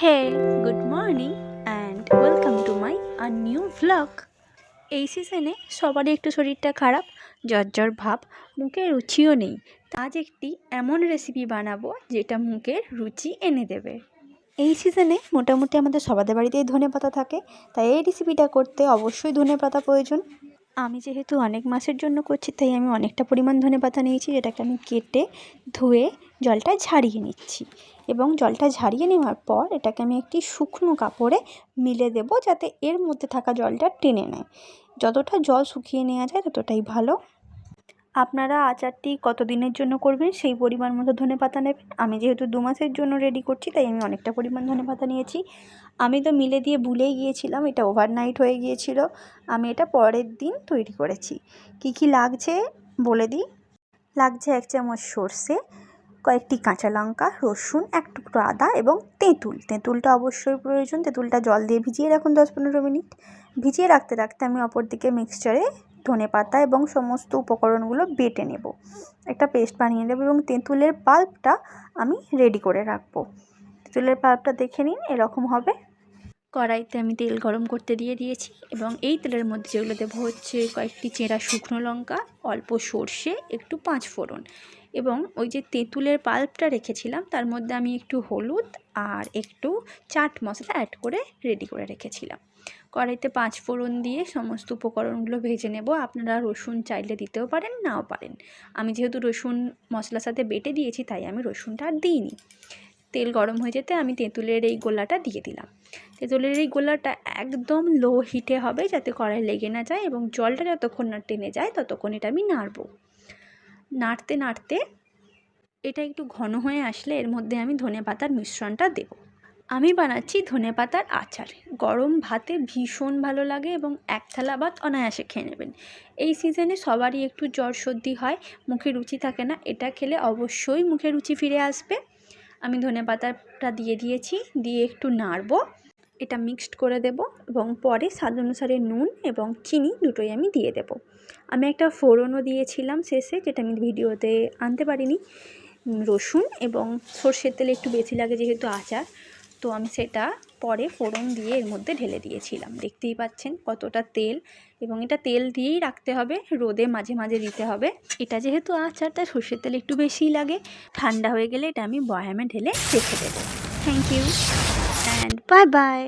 Hey, good morning and welcome to my a new vlog. এই সিজনে সবারই একটু শরীরটা খারাপ জ্বর ভাব মুখে রুচিও নেই। আজ একটি এমন রেসিপি বানাবো যেটা মুখের রুচি এনে দেবে। এই সিজনে মোটামুটি আমাদের সবাদের বাড়িতেই ধনে পাতা থাকে তাই এই রেসিপিটা করতে অবশ্যই ধনে পাতা প্রয়োজন। আমি যেহেতু অনেক মাসের জন্য করছি, তাই আমি অনেকটা পরিমাণ ধনে পাতা নিয়েছি, যেটাকে আমি কেটে ধুয়ে জলটা ঝাড়িয়ে নিচ্ছি। এবং জলটা ঝাড়িয়ে নেওয়ার পর এটাকে আমি একটি শুকনো কাপড়ে মিলে দেব, যাতে এর মধ্যে থাকা জলটা টেনে নেয়। যতটা জল শুকিয়ে নেওয়া যায় ততটাই ভালো। আপনারা আচারটি কত দিনের জন্য করবেন? সেই পরিমাণ মতো ধনে পাতা নেবেন। আমি যেহেতু দু মাসের জন্য রেডি করছি, তাই আমি অনেকটা পরিমাণ ধনে পাতা নিয়েছি। আমি তো মিলে দিয়ে ভুলেই গিয়েছিলাম, এটা ওভারনাইট হয়ে গিয়েছিল। আমি এটা পরের দিন তৈরি করেছি। কি কি লাগছে বলে দিই? লাগছে এক চামচ সর্ষে, কয়েকটি কাঁচা লঙ্কা, রসুন, এক টুকরো আদা এবং তেঁতুল। তেঁতুলটা অবশ্যই প্রয়োজন। তেঁতুলটা জল দিয়ে ভিজিয়ে রাখুন দশ পনেরো মিনিট। ভিজিয়ে রাখতে রাখতে আমি অপর দিকে মিক্সচারে ধনে পাতা এবং সমস্ত উপকরণগুলো বেটে নেব। একটা পেস্ট বানিয়ে নেব এবং তেঁতুলের পাল্পটা আমি রেডি করে রাখব। তেঁতুলের পাল্পটা দেখে নিন, এরকম হবে। কড়াইতে আমি তেল গরম করতে দিয়ে দিয়েছি এবং এই তেলের মধ্যে যেগুলো দেবো হচ্ছে কয়েকটি চেরা শুকনো লঙ্কা, অল্প সর্ষে, একটু পাঁচ ফোড়ন এবং ওই যে তেঁতুলের পাল্পটা রেখেছিলাম তার মধ্যে আমি একটু হলুদ আর একটু চাট মশলা অ্যাড করে রেডি করে রেখেছিলাম। কড়াইতে পাঁচ ফোড়ন দিয়ে সমস্ত উপকরণগুলো ভেজে নেব। আপনারা রসুন চাইলে দিতেও পারেন, নাও পারেন। আমি যেহেতু রসুন মশলার সাথে বেটে দিয়েছি তাই আমি রসুনটা আর দিইনি। তেল গরম হয়ে যেতে আমি তেঁতুলের এই গোলাটা দিয়ে দিলাম। তেঁতুলের এই গোলাটা একদম লো হিটে হবে যাতে কড়াই লেগে না যায় এবং জলটা যতক্ষণ না টেনে যায় ততক্ষণ এটা আমি নাড়বো। নাড়তে নাড়তে এটা একটু ঘন হয়ে আসলে এর মধ্যে আমি ধনে পাতার মিশ্রণটা দেব। আমি বানাচ্ছি ধনে পাতার আচার। গরম ভাতে ভীষণ ভালো লাগে এবং এক থালা ভাত অনায়াসে খেয়ে নেবেন। এই সিজনে সবারই একটু জ্বর সর্দি হয়, মুখে রুচি থাকে না, এটা খেলে অবশ্যই মুখে রুচি ফিরে আসবে। আমি ধনে পাতাটা দিয়ে দিয়েছি, দিয়ে একটু নাড়বো। এটা মিক্সড করে দেব এবং পরে স্বাদ অনুসারে নুন এবং চিনি দুটোই আমি দিয়ে দেব। আমি একটা ফোড়নও দিয়েছিলাম শেষে, যেটা আমি ভিডিওতে আনতে পারিনি। রসুন এবং সর্ষের তেলে একটু বেশি লাগে যেহেতু আচার, তো আমি সেটা পরে ফোড়ন দিয়ে এর মধ্যে ঢেলে দিয়েছিলাম। দেখতেই পাচ্ছেন কতটা তেল এবং এটা তেল দিয়েই রাখতে হবে, রোদে মাঝে মাঝে দিতে হবে। এটা যেহেতু আচার তাই সর্ষের তেল একটু বেশিই লাগে, ঠান্ডা হয়ে গেলে এটা আমি বয়ামে ঢেলে রেখে দেবো। Thank you and bye bye